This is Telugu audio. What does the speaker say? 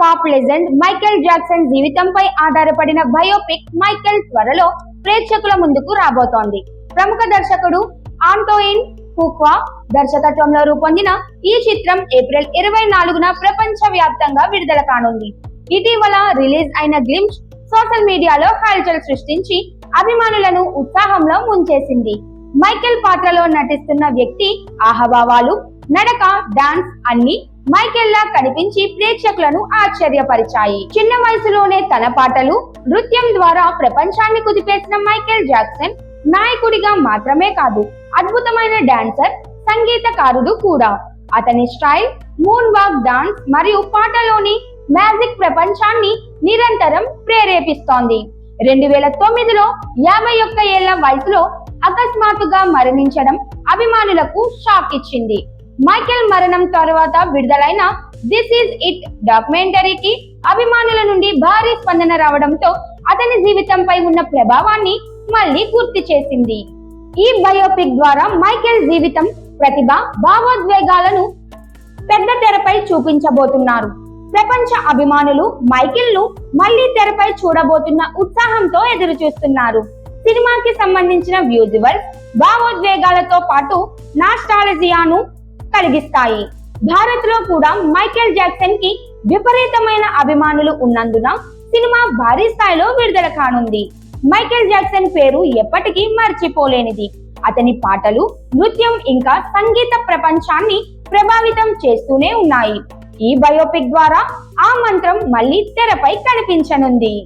పాప్ లెజెండ్ మైకేల్ జాక్సన్ జీవితంపై ఆధారపడిన బయోపిక్ మైకేల్ త్వరలో ప్రేక్షకుల ముందుకు రాబోతోంది. ప్రముఖ దర్శకుడు ఆంటోయిన్ హుక్వా దర్శకత్వంలో రూపొందిన ఈ చిత్రం ఏప్రిల్ ఇరవై నాలుగున ప్రపంచ వ్యాప్తంగా విడుదల కానుంది. ఇటీవల రిలీజ్ అయిన గ్లిమ్స్ సోషల్ మీడియాలో హల్చల్ సృష్టించి అభిమానులను ఉత్సాహంలో ముంచేసింది. మైకేల్ పాత్రలో నటిస్తున్న వ్యక్తి ఆహభావాలు నడక డాన్స్ అన్ని మైకెల్లా కనిపించి ప్రేక్షకులను ఆశ్చర్యపరిచాయి. చిన్న వయసులోనే తన పాటలు నృత్యం ద్వారా ప్రపంచాన్ని కుదిపేసిన మైకేల్ జాక్సన్ నాయకుడిగా మాత్రమే కాదు అద్భుతమైన డాన్సర్ సంగీతకారుడు కూడా. అతని స్టైల్ మూన్ వాక్ డాన్స్ మరియు పాటలోని మ్యాజిక్ ప్రపంచాన్ని నిరంతరం ప్రేరేపిస్తోంది. రెండు వేల తొమ్మిదిలో యాభై ఒక్క ఏళ్ళ వయసులో అకస్మాత్తుగా మరణించడం అభిమానులకు షాక్ ఇచ్చింది. మైకేల్ మరణం తర్వాత విడుదలైన దిస్ ఈజ్ ఇట్ డాక్యుమెంటరీకి అభిమానుల నుండి భారీ స్పందన రావడంతో అతని జీవితంపై ఉన్న ప్రభావాన్ని మళ్ళీ గుర్తు చేసింది. ఈ బయోపిక్ ద్వారా మైకేల్ జీవితం ప్రతిభ భావోద్వేగాలను పెద్ద తెరపై చూపించబోతున్నారు. ప్రపంచ అభిమానులు మైకిల్ను మళ్ళీ తెరపై చూడబోతున్న ఉత్సాహంతో ఎదురు చూస్తున్నారు సినిమాకి సంబంధించిన వ్యూజువల్స్ భావోద్వేగాలతో పాటు నాస్టాలజియాను కలిగిస్తాయి. భారత్లో కూడా మైకేల్ జాక్సన్కి విపరీతమైన అభిమానులు ఉన్నందున సినిమా భారీ స్థాయిలో విడుదల కానుంది. మైకేల్ జాక్సన్ పేరు ఎప్పటికీ మర్చిపోలేనిది. అతని పాటలు నృత్యం ఇంకా సంగీత ప్రపంచాన్ని ప్రభావితం చేస్తూనే ఉన్నాయి. ఈ బయోపిక్ ద్వారా ఆ మంత్రం మళ్ళీ తెరపై కనిపించనుంది.